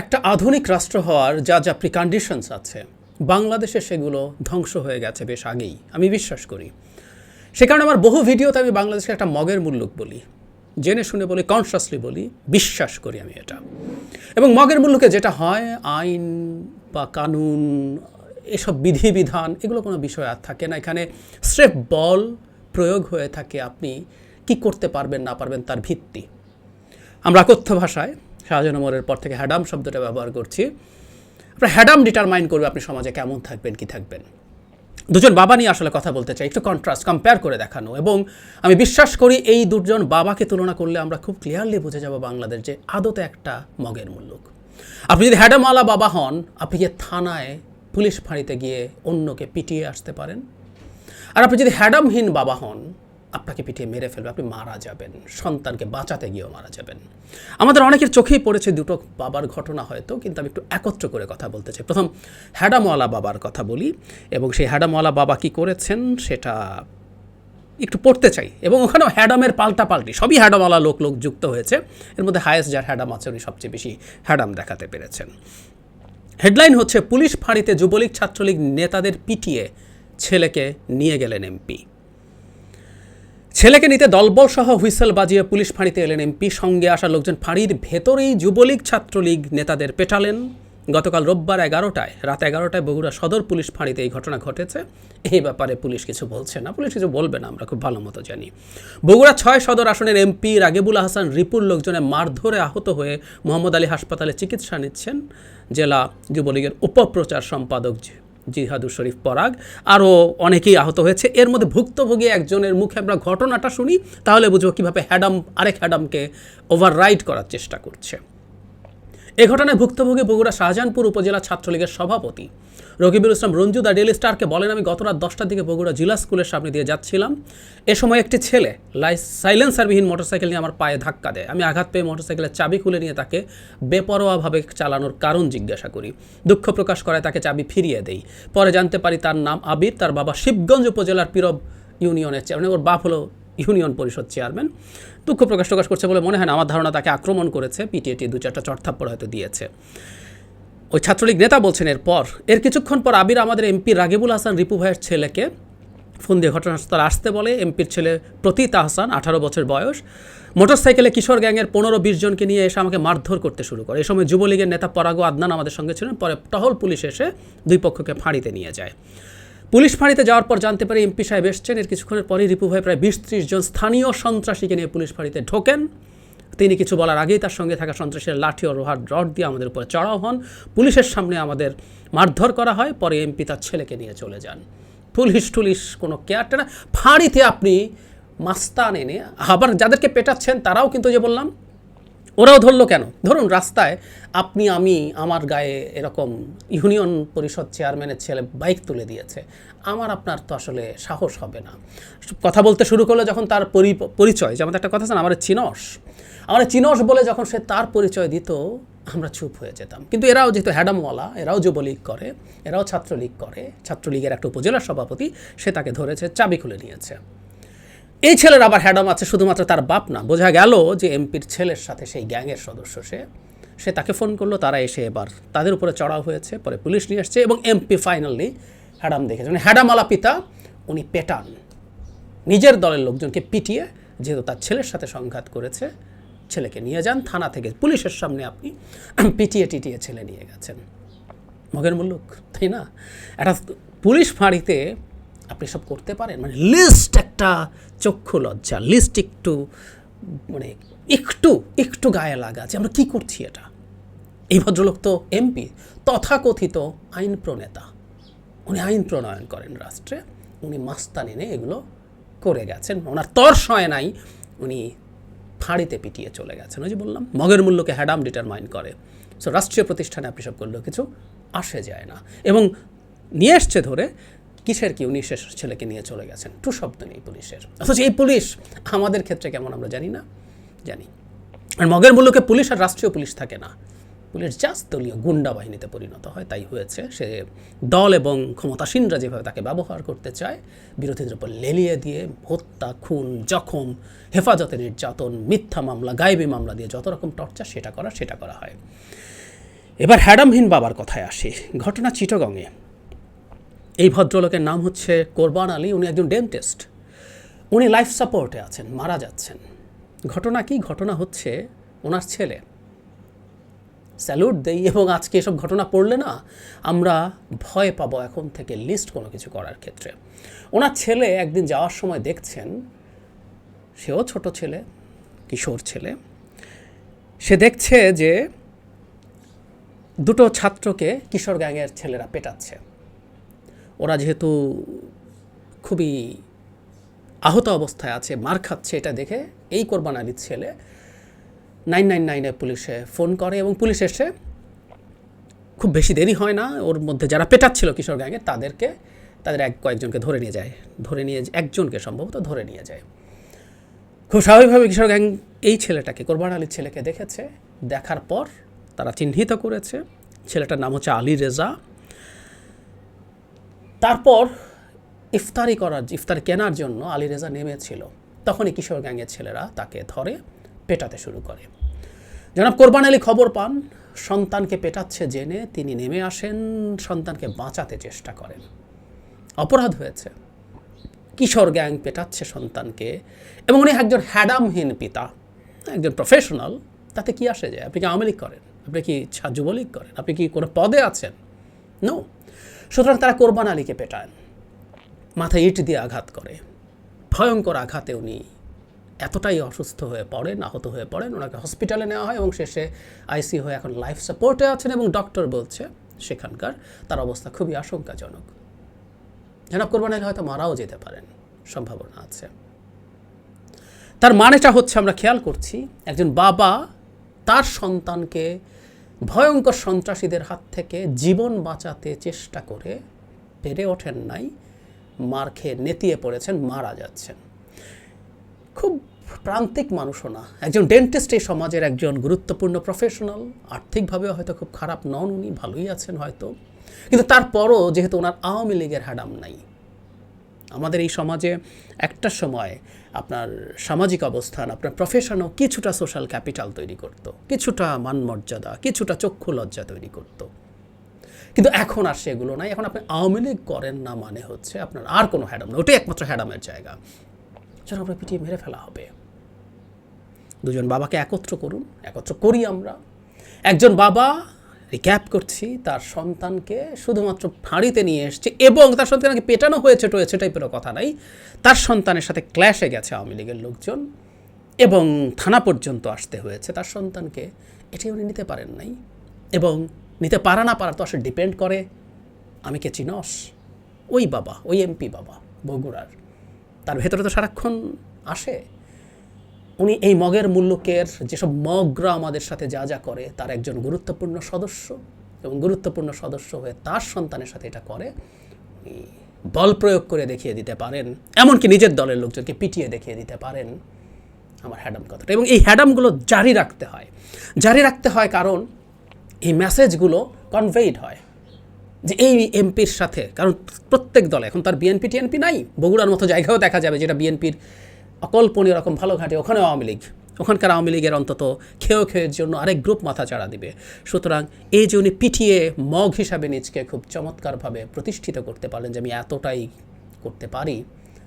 একটা আধুনিক রাষ্ট্র হওয়ার যা যা প্রিকন্ডিশনস আছে, বাংলাদেশে সেগুলো ধ্বংস হয়ে গেছে বেশ আগেই, আমি বিশ্বাস করি। সে কারণে আমার বহু ভিডিওতে আমি বাংলাদেশকে একটা মগের মূল্যক বলি, জেনে শুনে বলি কনসিয়াসলি বলি, বিশ্বাস করি আমি এটা। এবং মগের মূল্যকে যেটা হয়, আইন বা কানুন, এসব বিধিবিধান, এগুলো কোনো বিষয় আর থাকে না। এখানে স্রেফ বল প্রয়োগ হয়ে থাকে আপনি কি করতে পারবেন না পারবেন তার ভিত্তি। আমরা কথ্য ভাষায় শাহজাহান ওমরের পর থেকে হ্যাডাম শব্দটা ব্যবহার করছি। আপনার হ্যাডাম ডিটারমাইন করবে আপনি সমাজে কেমন থাকবেন, কি থাকবেন। দুজন বাবা নিয়ে আসলে কথা বলতে চাই, একটু কন্ট্রাস্ট কম্পেয়ার করে দেখানো এবং আমি বিশ্বাস করি এই দুজন বাবাকে তুলনা করলে আমরা খুব ক্লিয়ারলি বুঝে যাব বাংলাদেশ যে আদতে একটা মগের মুল্লুক। আপনি যদি হ্যাডামওয়ালা বাবা হন, আপনি গিয়ে থানায় পুলিশ ফাঁড়িতে গিয়ে অন্যকে পিটিয়ে আসতে পারেন? আর আপনি যদি হ্যাডামহীন বাবা হন আপনাকে পিটিয়ে মেরে ফেলবে, আপনি মারা যাবেন, সন্তানকে বাঁচাতে গিয়েও মারা যাবেন। আমাদের অনেকের চোখেই পড়েছে দুটো বাবার ঘটনা হয়তো, কিন্তু আমি একটু একত্র করে কথা বলতে চাই। প্রথম, হ্যাডামওয়ালা বাবার কথা বলি, এবং সেই হ্যাডামওয়ালা বাবা কি করেছেন সেটা একটু পড়তে চাই। এবং ওখানেও হ্যাডামের পাল্টা পাল্টি সবই হ্যাডামওয়ালা লোক লোক যুক্ত হয়েছে। এর মধ্যে হায়েস্ট যার হ্যাডাম আছে, উনি সবচেয়ে বেশি হ্যাডাম দেখাতে পেরেছেন। হেডলাইন হচ্ছে, পুলিশ ফাঁড়িতে যুবলীগ ছাত্রলীগ নেতাদের পিটিয়ে ছেলেকে নিয়ে গেলেন এমপি। ছেলেকে নিতে দলবল সহ হুইসেল বাজিয়ে পুলিশ ফাঁড়িতে এলেন এমপি। সঙ্গে আসা লোকজন ফাঁড়ির ভেতরেই যুবলীগ, ছাত্রলীগ নেতাদের পেটালেন। গতকাল রোববার এগারোটায়, রাত এগারোটায় বগুড়া সদর পুলিশ ফাঁড়িতে এই ঘটনা ঘটেছে। এই ব্যাপারে পুলিশ কিছু বলছে না। পুলিশ কিছু বলবে না, আমরা খুব ভালো মতো জানি। বগুড়া ছয় সদর আসনের এমপি রাগেবুল হাসান রিপুর লোকজনে মারধরে আহত হয়ে মোহাম্মদ আলী হাসপাতালে চিকিৎসা নিচ্ছেন। জেলা যুবলীগের উপপ্রচার সম্পাদক জিহাদুর শরীফ পরাগ। আরও অনেকেই আহত হয়েছে। এর মধ্যে ভুক্তভোগী একজনের মুখে আমরা ঘটনাটা শুনি। তাহলে বুঝব কীভাবে হ্যাডাম, আরেক হ্যাডামকে ওভার রাইড করার চেষ্টা করছে। এ ঘটনায় ভুক্তভোগী বগুড়া শাহজাহানপুর উপজেলা ছাত্রলীগের সভাপতি রকিবুল ইসলাম রঞ্জু দা ডেলি স্টারকে বলেন, আমি গত রাত দশটার দিকে বগুড়া জেলা স্কুলের সামনে দিয়ে যাচ্ছিলাম। এ সময় একটি ছেলে লাই, সাইলেন্সারবিহীন মোটরসাইকেল নিয়ে আমার পায়ে ধাক্কা দেয়। আমি আঘাত পেয়ে মোটরসাইকেলের চাবি খুলে নিয়ে তাকে বেপরোয়াভাবে চালানোর কারণ জিজ্ঞাসা করি। দুঃখ প্রকাশ করায় তাকে চাবি ফিরিয়ে দেই। পরে জানতে পারি তার নাম আবির। তার বাবা শিবগঞ্জ উপজেলার পীরব ইউনিয়নের চেয়ারম্যান। ওর বাপ হলো ইউনিয়ন পরিষদ চেয়ারম্যান। দুঃখ প্রকাশ প্রকাশ করছে বলে মনে হয় না। আমার ধারণা তাকে আক্রমণ করেছে, পিটিএটি দু চারটা চড়থাপ্পড় হয়তো দিয়েছে। ওই ছাত্রলীগ নেতা বলছেন, এরপর, এর কিছুক্ষণ পর আবির আমাদের এমপি রাগিবুল হাসান, রিপু ভাইয়ের ছেলেকে ফোন দিয়ে ঘটনাস্থলে আসতে বলে। এমপির ছেলে প্রতীত আহসান, আঠারো বছর বয়স। মোটরসাইকেলে কিশোর গ্যাংয়ের পনেরো বিশ জনকে নিয়ে এসে আমাকে মারধর করতে শুরু করে। এই সময় যুবলীগের নেতা পরাগো আদনান আমাদের সঙ্গে ছিলেন, পরে টহল পুলিশ এসে দুই পক্ষকে ফাঁড়িতে নিয়ে যায়। পুলিশ ফাঁড়িতে যাওয়ার পর জানতে পারি এমপি সাহেব এসছেন। এর কিছুক্ষণের পরেই রিপু ভাই প্রায় বিশ ত্রিশ জন স্থানীয় সন্ত্রাসীকে নিয়ে পুলিশ ফাঁড়িতে ঢোকেন। তিনি কিছু বলার আগেই তার সঙ্গে থাকা সন্ত্রাসীর লাঠি ও রোহার রড দিয়ে আমাদের উপরে চড়াও হন। পুলিশের সামনে আমাদের মারধর করা হয়, পরে এমপি তার ছেলেকে নিয়ে চলে যান। পুলিশ টুলিশ কোনো কেয়ারটা না ফাঁড়িতে আপনি মাস্তান এনে আবার যাদেরকে পেটাচ্ছেন, তারাও কিন্তু যে বললাম ওরাও ধরলো কেন? ধরুন রাস্তায় আপনি, আমি, আমার গায়ে এরকম ইউনিয়ন পরিষদ চেয়ারম্যানের ছেলে বাইক তুলে দিয়েছে। আমার, আপনার তো আসলে সাহস হবে না। কথা বলতে শুরু করলে যখন তার পরি- পরিচয়, যেমন একটা কথা আছে না, আমার চিনস। আমার চিনস বলে যখন সে তার পরিচয় দিত, আমরা চুপ হয়ে যেতাম। কিন্তু এরাও যেহেতু হ্যাডামওয়ালা, এরাও যুবলীগ করে, এরাও ছাত্রলীগ করে, ছাত্রলীগের একটা উপজেলা সভাপতি, সে তাকে ধরেছে, চাবি খুলে নিয়েছে। এই ছেলের আবার হ্যাডাম আছে, শুধুমাত্র তার বাপ না। বোঝা গেল যে এমপির ছেলের সাথে সেই গ্যাংয়ের সদস্য সে। সে তাকে ফোন করল, তারা এসে এবার তাদের উপরে চড়াও হয়েছে, পরে পুলিশ নিয়ে আসছে এবং এমপি ফাইনালি হ্যাডাম দেখেছে। মানে হ্যাডামালা পিতা, উনি পেটান। নিজের দলের লোকজনকে পিটিয়ে যেহেতু তার ছেলের সাথে সংঘাত করেছে, ছেলেকে নিয়ে যান। থানা থেকে পুলিশের সামনে আপনি পিটিয়ে টিটিয়ে ছেলে নিয়ে গেছেন। মগের মুল্লুক, তাই না? একটা পুলিশ ফাঁড়িতে আপনি সব করতে পারেন? মানে লিস্ট একটা চক্ষু লজ্জা লিস্ট একটু মানে একটু একটু গায়ে লাগা যে আমরা কী করছি এটা? এই ভদ্রলোক তো এমপি তথাকথিত আইন প্রণেতা। উনি আইন প্রণয়ন করেন রাষ্ট্রে। উনি মাস্তান এনে এগুলো করে গেছেন। ওনার তর সয় নাই, উনি ফাঁড়িতে পিটিয়ে চলে গেছেন। ওই যে বললাম, মগের মূল্যকে হ্যাডাম ডিটারমাইন করে। সো রাষ্ট্রীয় প্রতিষ্ঠানে আপনি সব করলেও কিছু আসে যায় না। এবং নিয়ে এসছে ধরে কিসের কি? উনি শেষ ছেলেকে নিয়ে চলে গেছেন। টু শব্দ নেই পুলিশের। অথচ এই পুলিশ আমাদের ক্ষেত্রে কেমন আমরা জানি না? জানি। আর মগের মূল্যকে পুলিশ আর রাষ্ট্রীয় পুলিশ থাকে না। পুলিশ জাস্ট দলীয় গুন্ডা বাহিনীতে পরিণত হয়, তাই হয়েছে। সে দল এবং ক্ষমতাসীনরা যেভাবে তাকে ব্যবহার করতে চায়, বিরোধীদের উপর লেলিয়ে দিয়ে হত্যা, খুন, জখম, হেফাজতে নির্যাতন, মিথ্যা মামলা, গায়েবী মামলা দিয়ে যত রকম টর্চার সেটা করা সেটা করা হয়। এবার হ্যাডামহীন বাবার কথায় আসি। ঘটনা চিটগংয়ে। এই ভদ্রলোকের নাম হচ্ছে কোরবান আলী। উনি একজন ডেন্টিস্ট। উনি লাইফ সাপোর্টে আছেন, মারা যাচ্ছেন। ঘটনা কি? ঘটনা হচ্ছে ওনার ছেলে। স্যালুট দেই এবং আজকে এসব ঘটনা পড়লে না আমরা ভয় পাবো এখন থেকে লিস্ট কোনো কিছু করার ক্ষেত্রে। ওনার ছেলে একদিন যাওয়ার সময় দেখছেন, সেও ছোট ছেলে, কিশোর ছেলে। সে দেখছে যে দুটো ছাত্রকে কিশোর গ্যাংয়ের ছেলেরা পেটাচ্ছে। ওরা যেহেতু খুবই আহত অবস্থায় আছে, মার খাচ্ছে এটা দেখে, এই কোরবান আলীর ছেলে নাইন নাইন নাইনে পুলিশে ফোন করে এবং পুলিশ এসে খুব বেশি দেরি হয় না, ওর মধ্যে যারা পেটাচ্ছিল কিশোর গ্যাংয়ে তাদেরকে, তাদের এক কয়েকজনকে ধরে নিয়ে যায়, ধরে নিয়ে একজনকে সম্ভবত ধরে নিয়ে যায়। খুব স্বাভাবিকভাবে কিশোর গ্যাং এই ছেলেটাকে কোরবান আলীর ছেলেকে দেখেছে, দেখার পর তারা চিহ্নিত করেছে, ছেলেটার নাম হচ্ছে আলী রেজা। তারপর ইফতারি করার ইফতার কেনার জন্য আলী রেজা নেমেছিল। তখনই কিশোর গ্যাংয়ের ছেলেরা তাকে ধরে পেটাতে শুরু করে। জনাব কোরবান আলী খবর পান, সন্তানকে পেটাচ্ছে জেনে তিনি নেমে আসেন, সন্তানকে বাঁচাতে চেষ্টা করেন। অপরাধ হয়েছে। কিশোর গ্যাং পেটাচ্ছে সন্তানকে এবং উনি একজন হ্যাডামহীন পিতা, একজন প্রফেশনাল তাতে কি আসে যায়? আপনি কি আওয়ামী লীগ করেন? আপনি কি যুবলীগ করেন? আপনি কি কোনো পদে আছেন? নো সুতরাং তারা কোরবান আলীকে পেটান। মাথায় ইট দিয়ে আঘাত করে। ভয়ঙ্কর আঘাতে উনি এতটাই অসুস্থ হয়ে পড়েন, আহত হয়ে পড়েন। ওনাকে হসপিটালে নেওয়া হয় এবং শেষে আইসি হয়ে এখন লাইফ সাপোর্টে আছেন এবং ডক্টর বলছে সেখানকার তার অবস্থা খুবই আশঙ্কাজনক। জনাব কোরবান আলী হয়তো মারাও যেতে পারেন, সম্ভাবনা আছে। তার মানেটা হচ্ছে আমরা খেয়াল করছি, একজন বাবা তার সন্তানকে ভয়ঙ্কর সন্ত্রাসীদের হাত থেকে জীবন বাঁচাতে চেষ্টা করে পেরে ওঠেন নাই, মার খেয়ে নেতিয়ে পড়েছেন, মারা যাচ্ছেন। খুব প্রান্তিক মানুষও না। একজন ডেন্টিস্ট এই সমাজের একজন গুরুত্বপূর্ণ প্রফেশনাল। আর্থিকভাবে হয়তো খুব খারাপ নন উনি, ভালোই আছেন হয়তো। কিন্তু তারপরও যেহেতু ওনার আওয়ামী লীগের হ্যাডাম নাই আমাদের এই সমাজে একটা সময় আপনার সামাজিক অবস্থান, আপনার প্রফেশনও কিছুটা সোশ্যাল ক্যাপিটাল তৈরি করত, কিছুটা মানমর্যাদা, কিছুটা চক্ষু লজ্জা তৈরি করত। কিন্তু এখন আর সেগুলো নাই। এখন আপনি আওয়ামী লীগ করেন না মানে হচ্ছে আপনার আর কোনো হ্যাডাম না। ওটাই একমাত্র হ্যাডামের জায়গা। যেন আমরা পিটিয়ে মেরে ফেলা হবে। দুজন বাবাকে একত্র করুন, একত্র করি আমরা। একজন বাবা রিক্যাপ করছি, তার সন্তানকে শুধুমাত্র ফাঁড়িতে নিয়ে এসছে এবং তার সন্তানকে পেটানো হয়েছে, টয়েছে টাইপেরও কথা নাই। তার সন্তানের সাথে ক্ল্যাশে গেছে আওয়ামী লীগের লোকজন এবং থানা পর্যন্ত আসতে হয়েছে। তার সন্তানকে এটি উনি নিতে পারেন নাই এবং নিতে পারা না পারা তো আসলে ডিপেন্ড করে। আমি কে চিনস? ওই বাবা, ওই এমপি বাবা, বগুড়ার। তার ভেতরে তো সারাক্ষণ আসে। উনি এই মগের মূল্যকের যেসব মগরা আমাদের সাথে যা যা করে, তার একজন গুরুত্বপূর্ণ সদস্য এবং গুরুত্বপূর্ণ সদস্য হয়ে তার সন্তানের সাথে এটা করে, উনি বল প্রয়োগ করে দেখিয়ে দিতে পারেন, এমনকি নিজের দলের লোকজনকে পিটিয়ে দেখিয়ে দিতে পারেন আমার হ্যাডাম কথাটা। এবং এই হ্যাডামগুলো জারি রাখতে হয়। জারি রাখতে হয় কারণ এই মেসেজগুলো কনভেইড হয় যে এই এমপির সাথে, কারণ প্রত্যেক দলে, এখন তার বিএনপি, টিএনপি নাই, বগুড়ার মতো জায়গাও দেখা যাবে যেটা বিএনপির অকল্পনীয় রকম ভালো ঘাটে ওখানে আওয়ামী লীগ। ওখানকার আওয়ামী লীগের অন্তত খেয়েও খেয়ের জন্য আরেক গ্রুপ মাথা চাড়া দিবে। সুতরাং এই যে উনি পিটিয়ে মগ হিসাবে নিজকে খুব চমৎকারভাবে প্রতিষ্ঠিত করতে পারলেন যে আমি এতটাই করতে পারি,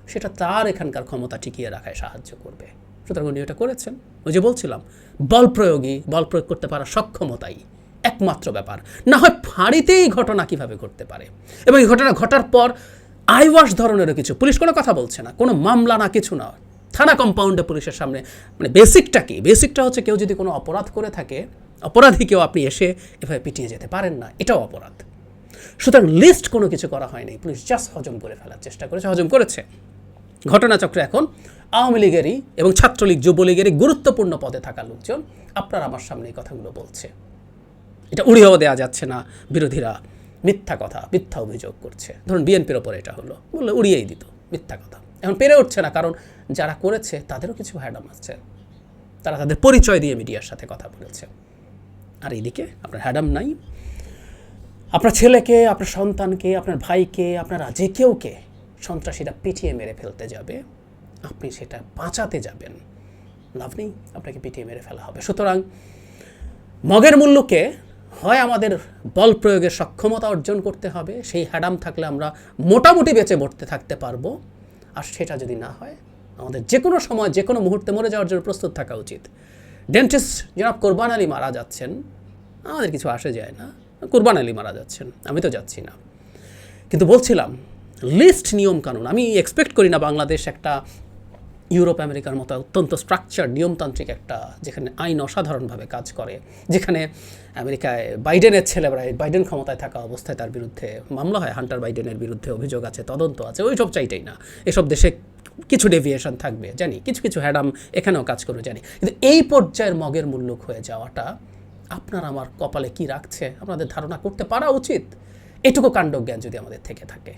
সেটা তার এখানকার ক্ষমতা টিকিয়ে রাখায় সাহায্য করবে। সুতরাং উনি এটা করেছেন। ওই যে বলছিলাম, বল প্রয়োগী বল প্রয়োগ করতে পারার সক্ষমতাই একমাত্র ব্যাপার। না হয় ফাঁড়িতেই ঘটনা কীভাবে ঘটতে পারে। এবং এই ঘটনা ঘটার পর আইওয়াশ ধরনেরও কিছু, পুলিশ কোনো কথা বলছে না, কোনো মামলা না, কিছু না। থানা কম্পাউন্ডে পুলিশের সামনে। মানে বেসিকটা কি? বেসিকটা হচ্ছে কেউ যদি কোনো অপরাধ করে থাকে, অপরাধী কেউ আপনি এসে এভাবে পিটিয়ে যেতে পারেন না। এটাও অপরাধ। সুতরাং লিস্ট কোনো কিছু করা হয়নি। পুলিশ জাস্ট হজম করে ফেলার চেষ্টা করেছে, হজম করেছে। ঘটনাচক্রে এখন আওয়ামী লীগেরই এবং ছাত্রলীগ, যুবলীগেরই গুরুত্বপূর্ণ পদে থাকা লোকজন আপনার আমার সামনে এই কথাগুলো বলছে। এটা উড়িয়েও দেওয়া যাচ্ছে না। বিরোধীরা মিথ্যা কথা, মিথ্যা অভিযোগ করছে। ধরুন বিএনপির ওপরে এটা হলো। বললে উড়িয়েই দিত। মিথ্যা কথা। এখন পেরে উঠছে না, কারণ যারা করেছে তাদেরও কিছু হ্যাডাম আছে। তারা তাদের পরিচয় দিয়ে মিডিয়ার সাথে কথা বলেছে। আর এইদিকে আপনার হ্যাডাম নাই। আপনার ছেলেকে, আপনার সন্তানকে, আপনার ভাইকে, আপনারা যে কেউকে সন্ত্রাসীরা পিটিয়ে মেরে ফেলতে যাবে। আপনি সেটা বাঁচাতে যাবেন। লাভ নেই, আপনাকে পিটিয়ে মেরে ফেলা হবে। সুতরাং মগের মূল্যকে হয় আমাদের বল প্রয়োগের সক্ষমতা অর্জন করতে হবে। সেই হ্যাডাম থাকলে আমরা মোটামুটি বেঁচে বসতে থাকতে পারব। আর সেটা যদি না হয়, আমাদের যে কোনো সময় যে কোনো মুহূর্তে মরে যাওয়ার জন্য প্রস্তুত থাকা উচিত। ডেন্টিস্ট জনাব কোরবান আলী মারা যাচ্ছেন। আমাদের কিছু আসে যায় না। কোরবান আলী মারা যাচ্ছেন। আমি তো যাচ্ছি না। কিন্তু বলছিলাম লিস্ট নিয়ম কানুন আমি এক্সপেক্ট করি না বাংলাদেশ একটা ইউরোপ আমেরিকার মতো অত্যন্ত স্ট্রাকচার নিয়মতান্ত্রিক একটা, যেখানে আইন অসাধারণভাবে কাজ করে, যেখানে আমেরিকায় বাইডেনের ছেলেরা বাইডেন ক্ষমতায় থাকা অবস্থায় তার বিরুদ্ধে মামলা হয়, হান্টার বাইডেনের বিরুদ্ধে অভিযোগ আছে, তদন্ত আছে, ওই সব চাইটাই না। এসব দেশে কিছু ডেভিয়েশন থাকবে, জানি, কিছু কিছু হ্যাডাম এখানেও কাজ করবে, জানি। কিন্তু এই পর্যায়ের মগের মুল্লুক হয়ে যাওয়াটা আপনার আমার কপালে কি রাখছে, আপনাদের ধারণা করতে পারা উচিত? এটুকু কাণ্ডজ্ঞান যদি আমাদের থেকে থাকে।